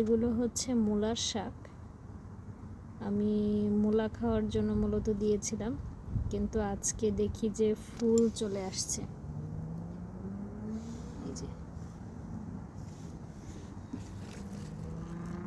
এগুলো হচ্ছে মূলার শাক। আমি মূলা খাওয়ার জন্য মূলত দিয়েছিলাম, কিন্তু আজকে দেখি যে ফুল চলে আসছে।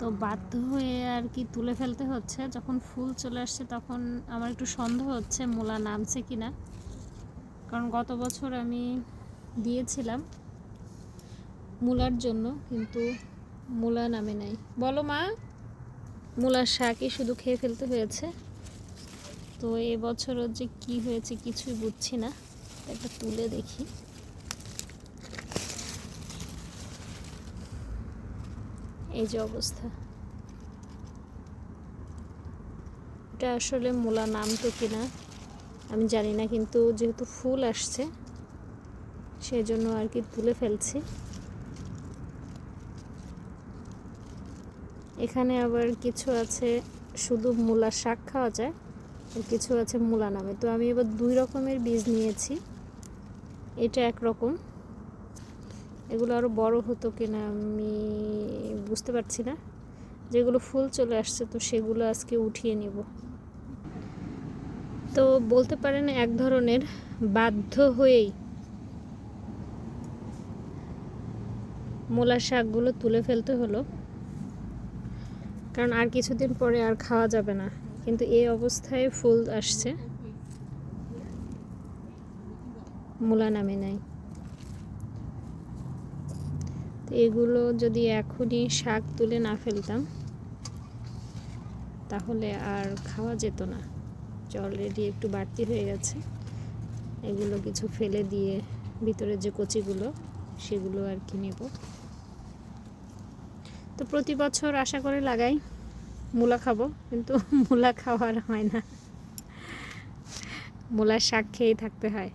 তো বাধ্য হয়ে আর কি তুলে ফেলতে হচ্ছে। যখন ফুল চলে আসছে তখন আমার একটু সন্দেহ হচ্ছে মূলা নামছে কিনা। কারণ গত বছর আমি দিয়েছিলাম মূলার জন্য, কিন্তু মূলা নামে নাই। বলো মা, মূলার শাকই শুধু খেয়ে ফেলতে হয়েছে। তো এবছরও যে কি হয়েছে কিছুই বুঝছি না। একটা তুলে দেখি। এই যে অবস্থা। এটা আসলে মূলা নাম তো কিনা, আমি জানি না, কিন্তু যেহেতু ফুল আসছে সেই জন্য আর কি তুলে ফেলছি। এখানে আবার কিছু আছে, শুধু মূলা শাক খাওয়া যায়, আর কিছু আছে মূলা নামে। তো আমি এবার দুই রকমের বীজ নিয়েছি, এটা একরকম এগুলো আরও বড় হতো কিনা আমি বুঝতে পারছি না। যেগুলো ফুল চলে আসছে, তো সেগুলো আজকে উঠিয়ে নিব। তো বলতে পারেন এক ধরনের বাধ্য হয়েই মূলার শাকগুলো তুলে ফেলতে হলো। কারণ আর কিছুদিন পরে আর খাওয়া যাবে না। কিন্তু এই অবস্থায় ফুল আসছে। মূলা নামে নাই। তো এগুলো যদি এখনই শাক তুলে না ফেলতাম, তাহলে আর খাওয়া যেত না। অলরেডি একটু বাড়তি হয়ে গেছে। এগুলো কিছু ফেলে দিয়ে ভিতরে যে কচিগুলো, সেগুলো আর কি নেব। তো প্রতি বছর আশা করে লাগাই। মূলা খাব, কিন্তু মূলা খাওয়ার হয় না। মূলার শাক খেয়েই থাকতে হয়।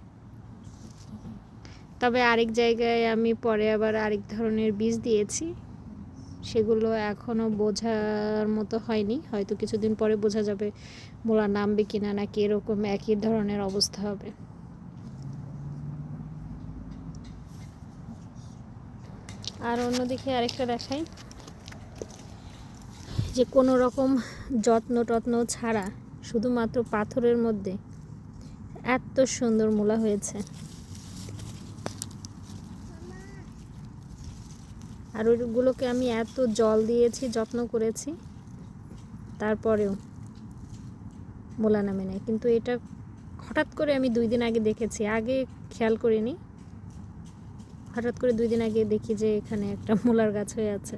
তবে আরেক জায়গায় আমি পরে আবার আরেক ধরনের বীজ দিয়েছি। সেগুলো এখনও বোঝার মতো হয়নি। হয়তো কিছুদিন পরে বোঝা যাবে মূলা নামবে কিনা নাকি এরকম একই ধরনের অবস্থা হবে। আর অন্যদিকে আরেকটা দেখাই। যে কোনো রকম যত্ন টত্ন ছাড়া শুধুমাত্র পাথরের মধ্যে এত সুন্দর মূলা হয়েছে। আর ওইগুলোকে আমি এত জল দিয়েছি, যত্ন করেছি, তারপরেও মোলা নামে নেয় কিন্তু এটা হঠাৎ করে আমি দুই দিন আগে দেখেছি, আগে খেয়াল করিনি। হঠাৎ করে দুই দিন আগে দেখি যে এখানে একটা মূলার গাছ হয়ে আছে।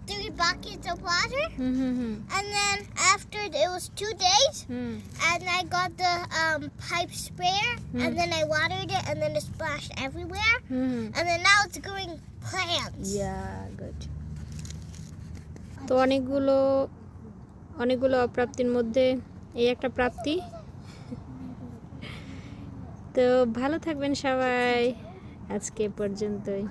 three buckets of water. Hmm And then after it was two days, hmm and I got the um, pipe sprayer, Mm. and then I watered it, and then it splashed everywhere. Hmm And then now it's growing plants. Yeah good তো অনেকগুলো অনেকগুলো অপ্রাপ্তির মধ্যে এই একটা প্রাপ্তি তো ভালো থাকবেন সবাই আজকে পর্যন্তই